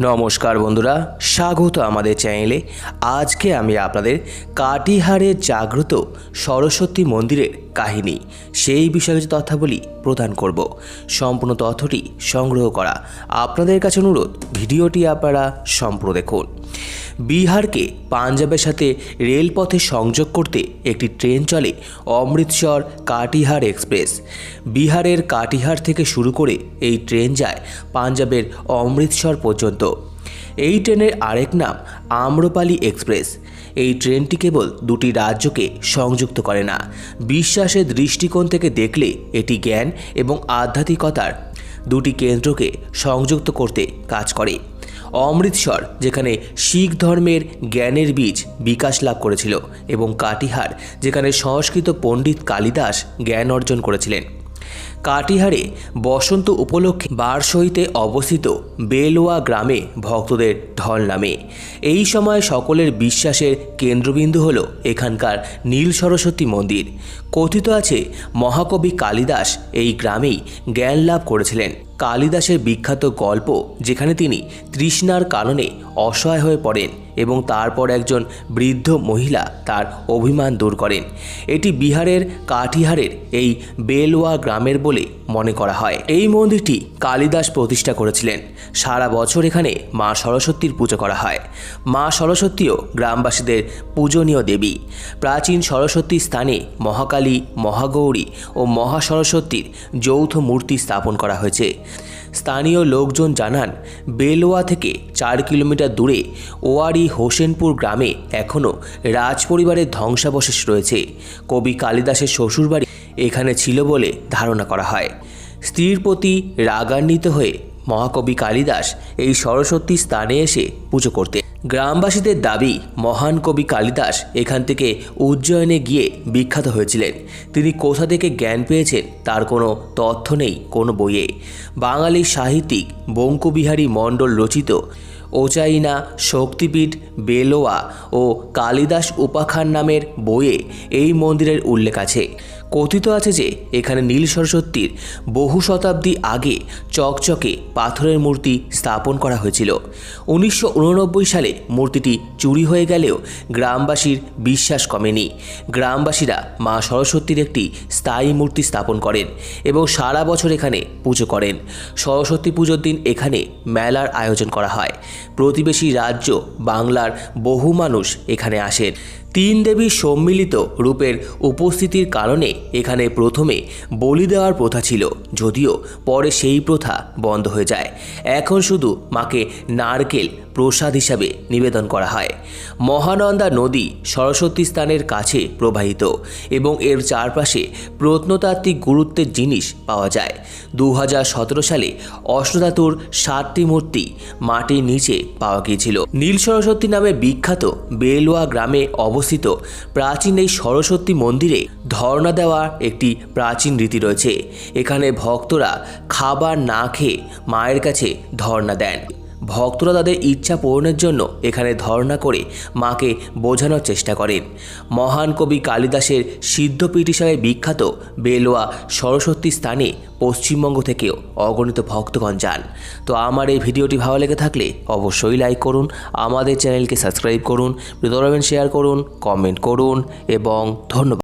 নমস্কার বন্ধুরা, স্বাগত আমাদের চ্যানেলে। আজকে আমি আপনাদের কাটিহারের জাগ্রত সরস্বতী মন্দিরের কাহিনী, সেই বিষয়ে কিছু তথ্যাবলী প্রদান করব। সম্পূর্ণ তথ্যটি সংগ্রহ করা। আপনাদের কাছে অনুরোধ, ভিডিওটি আপনারা সম্পূর্ণ দেখুন। বিহারকে পাঞ্জাবের সাথে রেলপথে সংযোগ করতে একটি ট্রেন চলে অমৃতসর কাটিহার এক্সপ্রেস। বিহারের কাটিহার থেকে শুরু করে এই ট্রেন যায় পাঞ্জাবের অমৃতসর পর্যন্ত। এই ট্রেনের আরেক নাম আম্রপালি এক্সপ্রেস। এই ট্রেনটি কেবল দুটি রাজ্যকে সংযুক্ত করে না, বিশ্বাসের দৃষ্টিকোণ থেকে দেখলে এটি জ্ঞান এবং আধ্যাত্মিকতার দুটি কেন্দ্রকে সংযুক্ত করতে কাজ করে। অমৃতসর, যেখানে শিখ ধর্মের জ্ঞানের বীজ বিকাশ লাভ করেছিল, এবং কাটিহার, যেখানে সংস্কৃত পণ্ডিত কালিদাস জ্ঞান অর্জন করেছিলেন। কাটিহারে বসন্ত উপলক্ষে বারসইতে অবস্থিত বেলোয়া গ্রামে ভক্তদের ঢল নামে। এই সময় সকলের বিশ্বাসের কেন্দ্রবিন্দু হল এখানকার নীল সরস্বতী মন্দির। কথিত আছে, মহাকবি কালিদাস এই গ্রামেই জ্ঞান লাভ করেছিলেন। কালিদাসের বিখ্যাত গল্প, যেখানে তিনি তৃষ্ণার কারণে অসহায় হয়ে পড়েন। এবং তারপর একজন বৃদ্ধ মহিলা তার অভিমান দূর করেন। এটি বিহারের কাঠিহারের এই বেলওয়া গ্রামের বলে মনে করা হয়। এই মন্দিরটি কালিদাস প্রতিষ্ঠা করেছিলেন। সারা বছর এখানে মা সরস্বতীর পুজো করা হয়। মা সরস্বতীও গ্রামবাসীদের পূজনীয় দেবী। প্রাচীন সরস্বতী স্থানে মহাকালী, মহাগৌরী ও মহাসরস্বতীর যৌথ মূর্তি স্থাপন করা হয়েছে। স্থানীয় লোকজন জানান বেলোয়া থেকে চার কিলোমিটার দূরে ওয়ারি হোসেনপুর গ্রামে এখনও রাজপরিবারের ধ্বংসাবশেষ রয়েছে। কবি কালিদাসের শ্বশুরবাড়ি এখানে ছিল বলে ধারণা করা হয়। স্ত্রীর প্রতি রাগান্বিত হয়ে মহাকবি কালিদাস এই সরস্বতী স্থানে এসে পুজো করতে গ্রামবাসীদের দাবি, মহান কবি কালিদাস এখান থেকে উজ্জয়নে গিয়ে বিখ্যাত হয়েছিলেন। তিনি কোথা থেকে জ্ঞান পেয়েছেন তার কোনো তথ্য নেই কোনো বইয়ে। বাঙালি সাহিত্যিক বঙ্কুবিহারী মণ্ডল রচিত ওচাইনা, শক্তিপীঠ, বেলোয়া ও কালিদাস উপাখ্যান নামের বইয়ে এই মন্দিরের উল্লেখ আছে। কথিত আছে যে এখানে নীল সরস্বতীর বহু শতাব্দী আগে চকচকে পাথরের মূর্তি স্থাপন করা হয়েছিল। উনিশশো উননব্বই সালে মূর্তিটি চুরি হয়ে গেলেও গ্রামবাসীর বিশ্বাস কমেনি। গ্রামবাসীরা মা সরস্বতীর একটি স্থায়ী মূর্তি স্থাপন করেন এবং সারা বছর এখানে পুজো করেন। সরস্বতী পুজোর দিন এখানে মেলার আয়োজন করা হয়। প্রতিবেশী রাজ্য, বাংলার বহু মানুষ এখানে আসেন। তিন দেবীর সম্মিলিত রূপের উপস্থিতির কারণে এখানে প্রথমে বলি দেওয়ার প্রথা ছিল, যদিও পরে সেই প্রথা বন্ধ হয়ে যায়। এখন শুধু মাকে নারকেল প্রসাদ হিসাবে নিবেদন করা হয়। মহানন্দা নদী সরস্বতী স্থানের কাছে প্রবাহিত এবং এর চারপাশে প্রত্নতাত্ত্বিক গুরুত্বের জিনিস পাওয়া যায়। দু হাজার সতেরো সালে অষ্টধাতুর সাতটি মূর্তি মাটির নিচে পাওয়া গিয়েছিল। নীল সরস্বতী নামে বিখ্যাত বেলুয়া গ্রামে অবস্থিত প্রাচীন এই সরস্বতী মন্দিরে ধর্ণা দেওয়ার একটি প্রাচীন রীতি রয়েছে। এখানে ভক্তরা খাবার না খেয়ে মায়ের কাছে ধর্ণা দেন। ভক্তরা তাদের ইচ্ছা পূরণের জন্য এখানে ধর্ণা করে মাকে বোঝানোর চেষ্টা করেন। মহান কবি কালিদাসের সিদ্ধপীঠ হিসাবে বিখ্যাত বেলোয়া সরস্বতী স্থানে পশ্চিমবঙ্গ থেকেও অগণিত ভক্তগণ যান। তো আমার এই ভিডিওটি ভালো লেগে থাকলে অবশ্যই লাইক করুন, আমাদের চ্যানেলকে সাবস্ক্রাইব করুন বিতরবেন শেয়ার করুন কমেন্ট করুন এবং ধন্যবাদ।